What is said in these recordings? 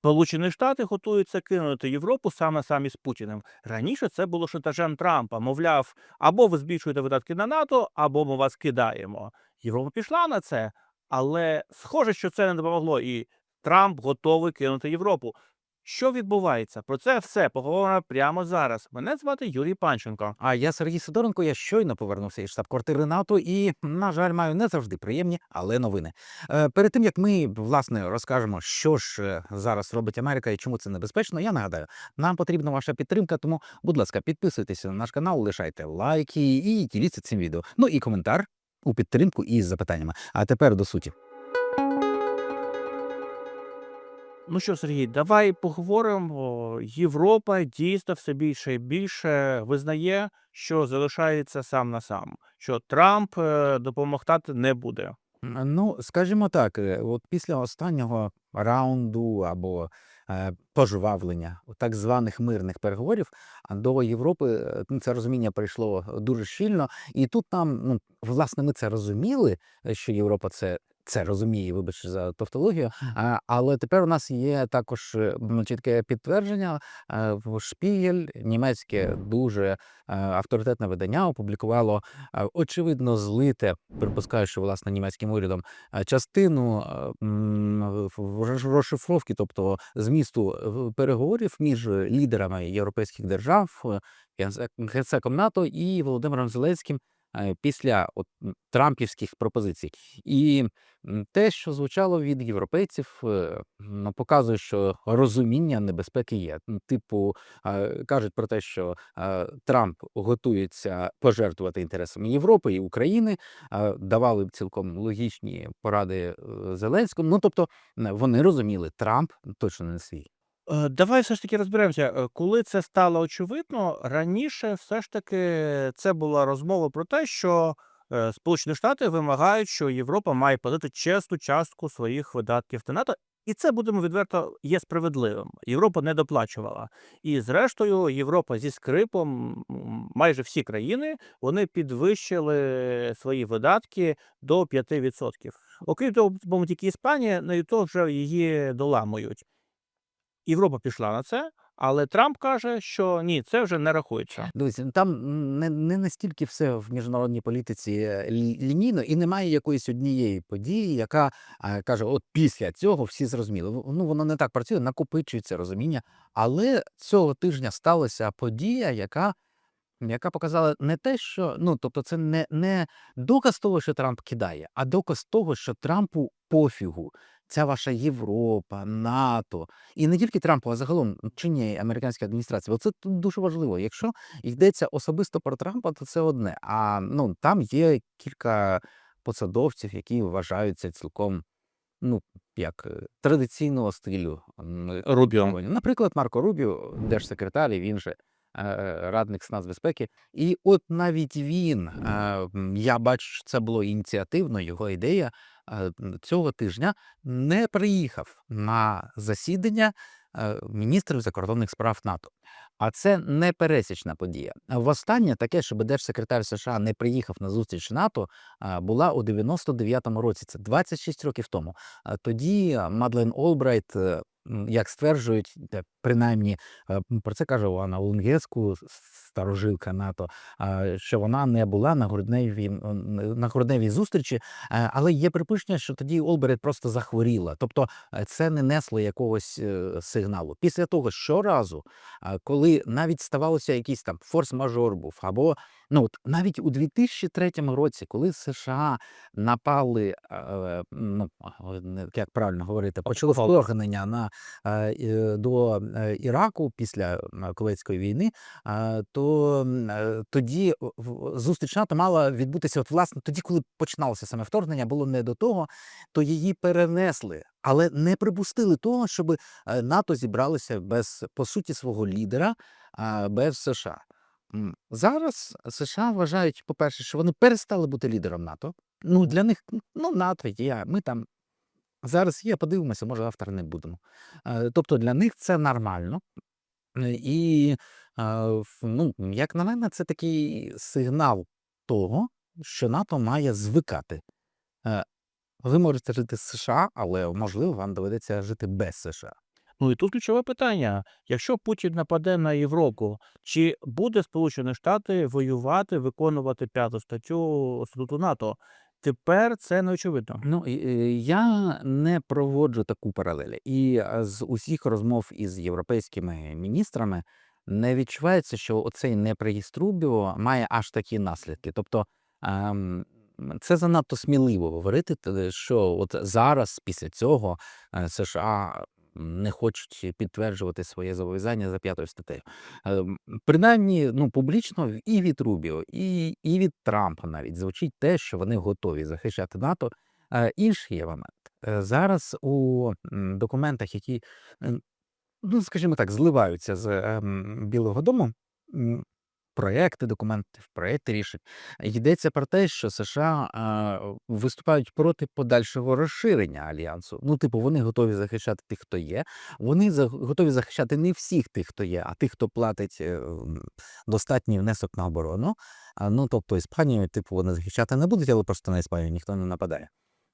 Сполучені Штати готуються кинути Європу саме самі з Путіним. Раніше це було шантажем Трампа. Мовляв, або ви збільшуєте видатки на НАТО, або ми вас кидаємо. Європа пішла на це, але схоже, що це не допомогло, і Трамп готовий кинути Європу. Що відбувається? Про це все поговоримо прямо зараз. Мене звати Юрій Панченко. А я Сергій Сидоренко. Я щойно повернувся із штаб-квартири НАТО і, на жаль, маю не завжди приємні, але новини. Е, перед тим як ми власне розкажемо, що ж е, зараз робить Америка і чому це небезпечно, я нагадаю, нам потрібна ваша підтримка. Тому, будь ласка, підписуйтеся на наш канал, лишайте лайки і діліться цим відео. Ну і коментар у підтримку із запитаннями. А тепер до суті. Ну що, Сергій, давай поговоримо. Європа дійсно все більше і більше визнає, що залишається сам на сам, що Трамп е, допомагати не буде. Ну, скажімо так, е, от після останнього раунду або е, пожвавлення так званих мирних переговорів до Європи е, ну, це розуміння прийшло дуже щільно. І тут нам, ну, власне, ми це розуміли, що Європа це. Це розуміє, вибачте за тавтологію. Але тепер у нас є також е, чітке підтвердження. Е, Шпігель, німецьке дуже е, авторитетне видання, опублікувало очевидно злите, припускаю, що власне німецьким урядом частину розшифровки, тобто змісту переговорів між лідерами європейських держав, генсеком НАТО і Володимиром Зеленським. Е, Після от трампівських пропозицій, і те, що звучало від європейців, е, ну, показує, що розуміння небезпеки є. Типу, кажуть про те, що Трамп готується пожертвувати інтересами Європи і України, давали б цілком логічні поради е, Зеленському. Ну тобто вони розуміли, Трамп точно не свій. Е, Давай все ж таки розберемося. Е, Коли це стало очевидно, раніше все ж таки це була розмова про те, що е, Сполучені Штати вимагають, що Європа має платити чесну частку своїх видатків на НАТО. І це будемо відверто є справедливим. Європа не доплачувала. І зрештою, Європа зі скрипом, майже всі країни, вони підвищили свої видатки до 5%. Окрім того, по-моєму, тільки Іспанія, ну і то вже її доламують. Європа пішла на це, але Трамп каже, що ні, це вже не рахується. Дивіться, там не, не настільки все в міжнародній політиці е, лінійно, і немає якоїсь однієї події, яка е, каже: от після цього всі зрозуміли. Ну воно не так працює, накопичується розуміння. Але цього тижня сталася подія, яка яка показала не те, що ну тобто, це не, не доказ того, що Трамп кидає, а доказ того, що Трампу пофігу. Ця ваша Європа, НАТО, і не тільки Трампу, а загалом чинній американській адміністрації. Оце тут дуже важливо. Якщо йдеться особисто про Трампа, то це одне. А ну там є кілька посадовців, які вважаються цілком ну як е, традиційного стилю Рубіо. Наприклад, Марко Рубіо, держсекретар, і він же радник з нацбезпеки. І от навіть він, е, я бачу, що це було ініціативно, його ідея е, цього тижня не приїхав на засідання е, міністрів закордонних справ НАТО. А це не пересічна подія. Востаннє таке, щоб держсекретар США не приїхав на зустріч НАТО, була у 99-му році. Це 26 років тому. Тоді Мадлен Олбрайт, е, як стверджують, принаймні е, про це каже Оана Лунгеску, старожилка НАТО, що вона не була на грудневій на грудневій зустрічі, е, але є припущення, що тоді Олбрайт просто захворіла. Тобто е, це не несло якогось сигналу. Після того щоразу, коли навіть ставалося якийсь там форс-мажор був, або ну от навіть у 2003 році, коли США напали, е, ну як правильно говорити, почали вторгнення на е, е, до е, Іраку після е, Кувейтської війни, е, то е, тоді зустріч НАТО мала відбутися. От власне тоді, коли починалося саме вторгнення, було не до того, то її перенесли. Але не припустили того, щоб е, НАТО зібралося без по суті свого лідера, без США. Зараз США вважають, по-перше, що вони перестали бути лідером НАТО. Ну для них ну НАТО є. Ми там зараз є. Подивимося, може завтра не будемо. Е, Тобто для них це нормально. Е, І е, ну, як на мене, це такий сигнал того, що НАТО має звикати. Ви можете жити з США, але можливо вам доведеться жити без США. Ну і тут ключове питання: якщо Путін нападе на Європу, чи буде Сполучені Штати воювати, виконувати п'яту статтю статуту НАТО? Тепер це не очевидно. Ну, е, я не проводжу таку паралель. І з усіх розмов із європейськими міністрами не відчувається, що оцей неприїзд має аж такі наслідки. Тобто ем, це занадто сміливо говорити, що от зараз, після цього, е, США не хочуть підтверджувати своє зобов'язання за п'ятою статтею. Ем, Принаймні, ну, публічно і від Рубіо, і, і від Трампа навіть звучить те, що вони готові захищати НАТО. Е, Інший є момент. Е, Зараз у документах, які, ем, ну, скажімо так, зливаються з ем, Білого Дому, проекти документів, проекти рішень, йдеться про те, що США е, виступають проти подальшого розширення альянсу. Ну, типу, вони готові захищати тих, хто є. Вони за- готові захищати не всіх тих, хто є, а тих, хто платить е, достатній внесок на оборону. А, Ну, тобто Іспанію, типу, вони захищати не будуть, але просто на Іспанію ніхто не нападає.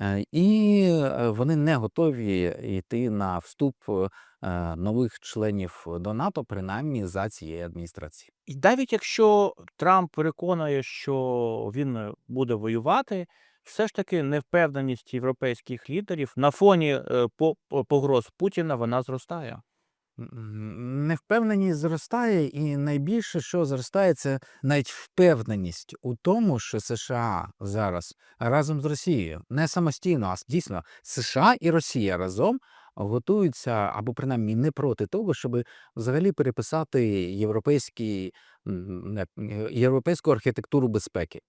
Е, І е, вони не готові йти на вступ е, нових членів до НАТО, принаймні за цієї адміністрації. І навіть якщо Трамп переконує, що він буде воювати, все ж таки невпевненість європейських лідерів на фоні по- по- погроз Путіна вона зростає. Невпевненість зростає, і найбільше, що зростає, це навіть впевненість у тому, що США зараз разом з Росією не самостійно, а дійсно США і Росія разом готуються або принаймні не проти того, щоб взагалі переписати е, європейську архітектуру безпеки.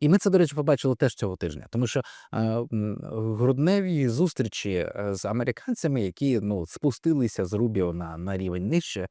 І ми це, до речі, побачили теж цього тижня, тому що е, грудневі зустрічі е, з американцями, які ну спустилися з Рубіо на, на рівень нижче,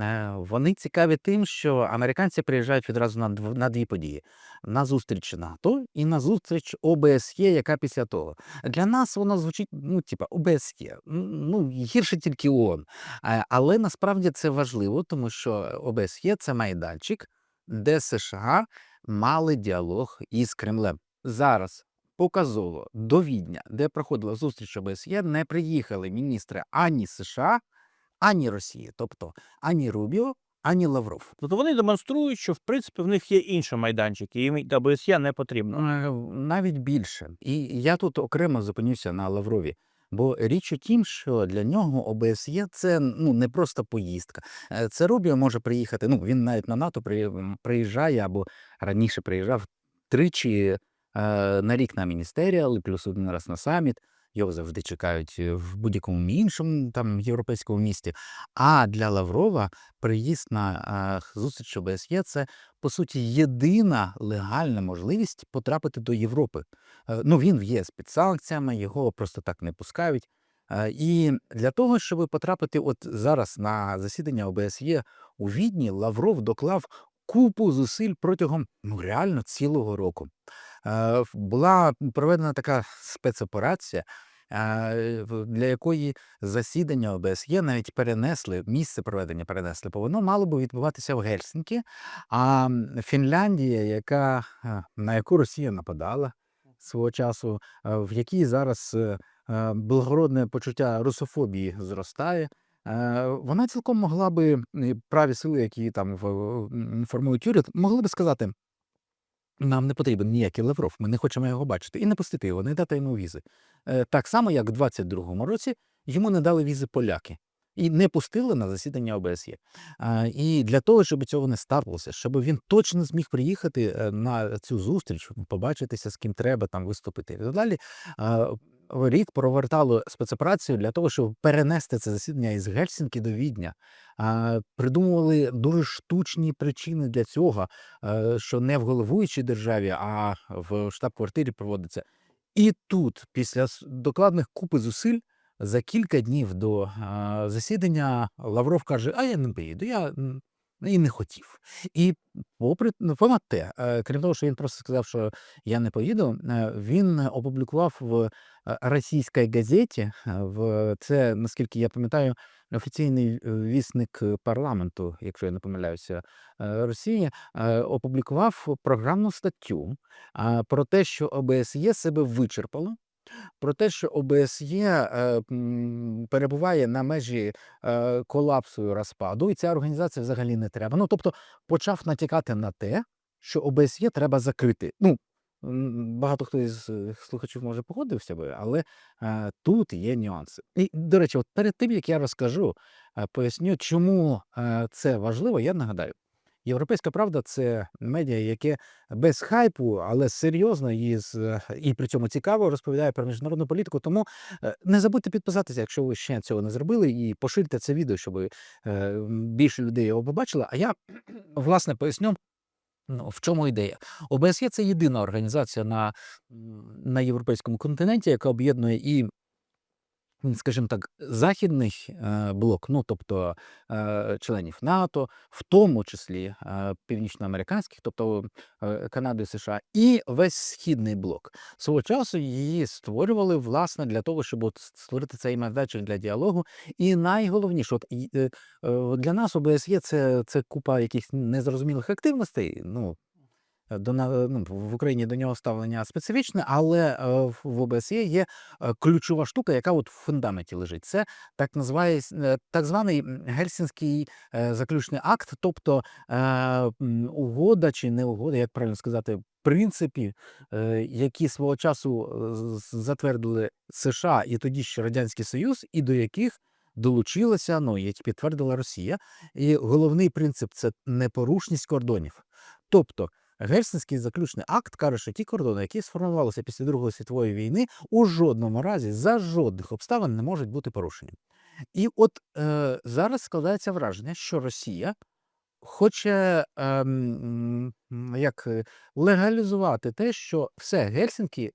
е, вони цікаві тим, що американці приїжджають відразу на дв- на дві події: на зустріч НАТО і на зустріч ОБСЄ, яка після того. Для нас воно звучить, ну, типа ОБСЄ, ну гірше тільки ООН. Е, Але насправді це важливо, тому що ОБСЄ це майданчик, де США мали діалог із Кремлем. Зараз показово до Відня, де проходила зустріч ОБСЄ, не приїхали міністри ані США, ані Росії, тобто ані Рубіо, ані Лавров. Тобто вони демонструють, що в принципі в них є інші майданчики, і ОБСЄ не потрібно. Е, Навіть більше. І я тут окремо зупинюся на Лаврові. Бо річ у тім, що для нього ОБСЄ це ну не просто поїздка. Е, Це Рубіо може приїхати. Ну він навіть на НАТО приїжджає або раніше приїжджав тричі е, на рік на міністеріал, і плюс один раз на саміт. Його завжди чекають е, в будь-якому іншому там європейському місті. А для Лаврова приїзд на зустріч ОБСЄ це по суті єдина легальна можливість потрапити до Європи. Е, Ну він в ЄС під санкціями, його просто так не пускають. Е, І для того, щоб потрапити от зараз на засідання ОБСЄ у Відні, Лавров доклав купу зусиль протягом ну реально цілого року. Е, Була проведена така спецоперація, е, для якої засідання ОБСЄ навіть перенесли, місце проведення перенесли, бо воно мало би відбуватися в Гельсінкі. А Фінляндія, яка, е, на яку Росія нападала свого часу, е, в якій зараз благородне почуття русофобії зростає. Е, Вона цілком могла би праві сили, які там формують уряд, могли би сказати: нам не потрібен ніякий Лавров, ми не хочемо його бачити, і не пустити його, не дати йому візи. Е, Так само, як в 22-му році йому не дали візи поляки і не пустили на засідання ОБСЄ. І для того, щоб цього не сталося, щоб він точно зміг приїхати е, на цю зустріч, побачитися з ким треба, там виступити і так далі. Рік провертало спецоперацію для того, щоб перенести це засідання із Гельсінки до Відня. Придумували дуже штучні причини для цього, е, що не в головуючій державі, а в штаб-квартирі проводиться. І тут, після докладних купи зусиль, за кілька днів до а, засідання Лавров каже: А я не поїду, я і не хотів. І попри ну, понад те, е, крім того, що він просто сказав, що я не поїду, е, він опублікував в е, російській газеті. В це, наскільки я пам'ятаю, офіційний вісник парламенту, якщо я не помиляюся, Росії, опублікував програмну статтю про те, що ОБСЄ себе вичерпало. Про те, що ОБСЄ е, перебуває на межі е, колапсу і розпаду, і ця організація взагалі не треба. Ну тобто почав натякати на те, що ОБСЄ треба закрити. Ну багато хто із е, слухачів може погодився би, але тут є нюанси. І до речі, от перед тим як я розкажу, поясню, чому це важливо, я нагадаю. Європейська правда це медіа, яке без хайпу, але серйозно і, з, і при цьому цікаво розповідає про міжнародну політику. Тому е, не забудьте підписатися, якщо ви ще цього не зробили, і поширте це відео, щоб е, більше людей його побачили. А я власне поясню. Ну, в чому ідея? ОБСЄ це єдина організація на, на європейському континенті, яка об'єднує і скажімо так, західний е, блок, ну тобто е, членів НАТО, в тому числі е, північноамериканських, тобто Канади, США, і весь східний блок. Свого часу її створювали власне для того, щоб от створити цей майданчик для діалогу. І найголовніше, от е, е, для нас ОБСЄ це, це купа якихось незрозумілих активностей. Ну до на- ну, в Україні до нього ставлення специфічне, але е, в- ОБСЄ є е, ключова штука, яка от в фундаменті лежить. Це так називає так званий Гельсінський е, заключний акт, тобто е, угода чи не угода, як правильно сказати, принципі, е, які свого часу е, затвердили США і тоді ще Радянський Союз, і до яких долучилася, ну і підтвердила Росія. І головний принцип це непорушність кордонів. Тобто Гельсінський заключний акт каже, що ті кордони, які сформувалися після Другої світової війни, у жодному разі за жодних обставин не можуть бути порушені. І от е, зараз складається враження, що Росія хоче ем, м, як е, легалізувати те, що все Гельсінкі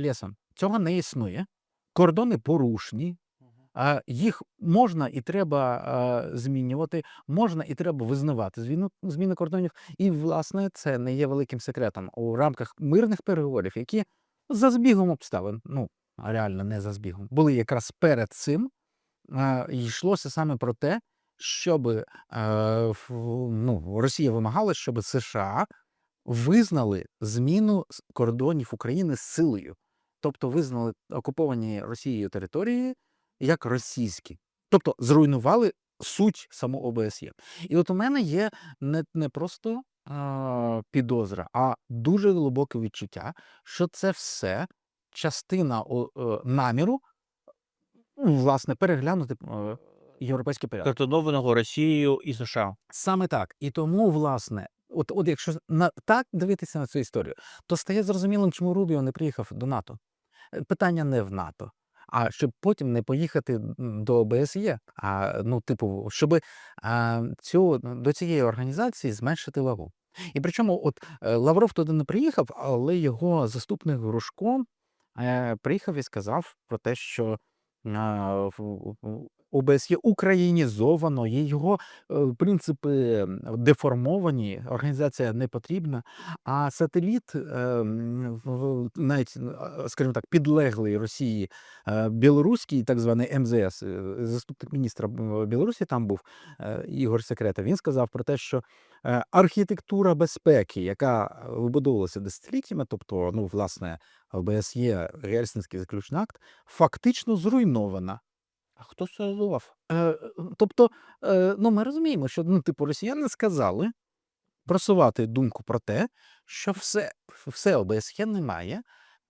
лісом цього не існує, кордони порушні, а їх можна і треба змінювати, можна і треба визнавати зміну зміни кордонів. І власне це не є великим секретом у рамках мирних переговорів, які за збігом обставин, ну реально не за збігом, були якраз перед цим. Йшлося саме про те, щоб ну, Росія вимагала, щоб США визнали зміну кордонів України з силою, тобто визнали окуповані Росією території як російські, тобто зруйнували суть самого ОБСЄ. І от у мене є не, не просто а, підозра, а дуже глибоке відчуття, що це все частина о, е, наміру, ну, власне, переглянути е, європейський порядок. Картонованого Росією і США. Саме так. І тому, власне, от, от якщо на так дивитися на цю історію, то стає зрозумілим, чому Рубіо не приїхав до НАТО. Е, Питання не в НАТО. А щоб потім не поїхати до ОБСЄ, а ну, типу, щоб а, цю до цієї організації зменшити вагу. І причому, от е, Лавров туди не приїхав, але його заступник Грушко е, приїхав і сказав про те, що ОБСЄ українізовано, його е, принципи деформовані, організація не потрібна. А сателіт, е, навіть, скажімо так, підлеглий Росії е, білоруський, так званий МЗС, заступник міністра Білорусі там був Ігор Секрета. Він сказав про те, що архітектура безпеки, яка вибудовувалася десятиліттями, тобто, ну, власне, ОБСЄ, Гельсінський заключний акт, фактично зруйнована. А хто це? Е, тобто, е, ну, ми розуміємо, що ну, типу, росіяни сказали просувати думку про те, що все, все ОБСЄ немає,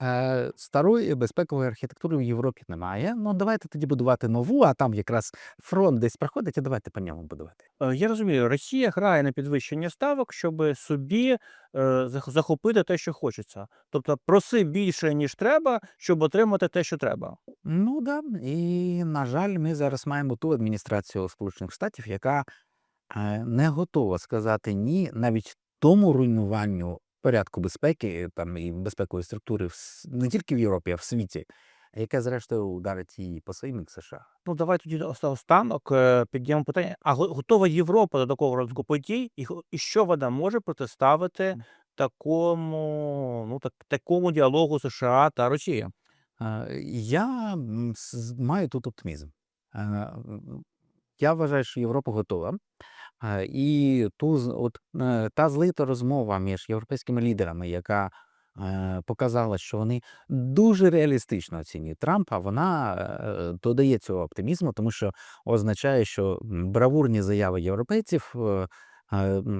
е, старої безпекової архітектури в Європі немає. Ну, давайте тоді будувати нову, а там якраз фронт десь проходить, і давайте по ньому будувати. Е, Я розумію, Росія грає на підвищення ставок, щоб собі е, захопити те, що хочеться. Тобто проси більше, ніж треба, щоб отримати те, що треба. Ну да, і на жаль, ми зараз маємо ту адміністрацію Сполучених Штатів, яка е, не готова сказати ні навіть тому руйнуванню порядку безпеки там і безпекової структури в не тільки в Європі, а в світі, яке зрештою ударить і по союзник США. Ну, давай тоді останок е, підіймемо питання. А готова Європа до такого розвитку подій, і, і що вона може протиставити такому, ну, так, такому діалогу США та Росії? Е, Я маю тут оптимізм. Я вважаю, що Європа готова. Е, І ту, з- от, е, та злита розмова між європейськими лідерами, яка е, показала, що вони дуже реалістично оцінюють Трампа, вона додає цього оптимізму, тому що означає, що бравурні заяви європейців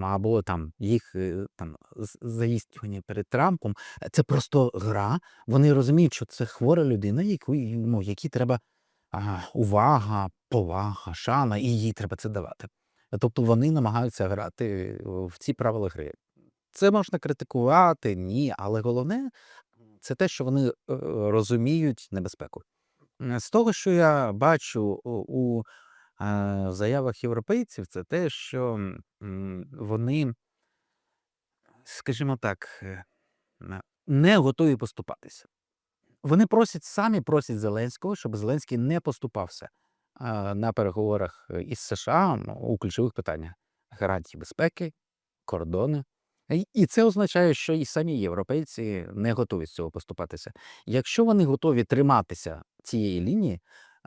або там їх там з- заїстювання перед Трампом це просто гра. Вони розуміють, що це хвора людина, яку ну, якій треба а, увага, повага, шана, і їй треба це давати. Тобто вони намагаються грати в ці правила гри. Це можна критикувати, ні, але головне це те, що вони е, розуміють небезпеку. Е, З того, що я бачу у, е, заявах європейців, це те, що вони, скажімо так, е, не готові поступатися. Вони просять самі просять Зеленського, щоб Зеленський не поступався на переговорах е, із США у ключових питаннях гарантії безпеки, кордони. І- це означає, що і самі європейці не готові з цього поступатися. Якщо вони готові триматися цієї лінії,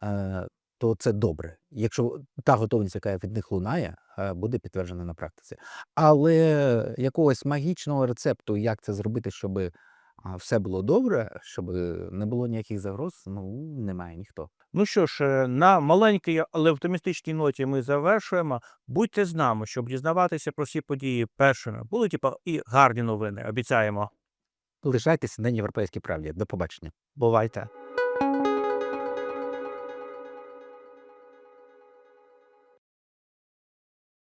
е, то це добре. Якщо та готовність, яка від них лунає, е, буде підтверджена на практиці. Але якогось магічного рецепту, як це зробити, щоб а, все було добре, щоб не було ніяких загроз, ну немає ніхто. Ну що ж, е, на маленькій, але оптимістичній ноті ми завершуємо. Будьте з нами, щоб дізнаватися про всі події першими. Були типа і гарні новини. Обіцяємо. Лишайтеся на європейській правді. До побачення. Бувайте.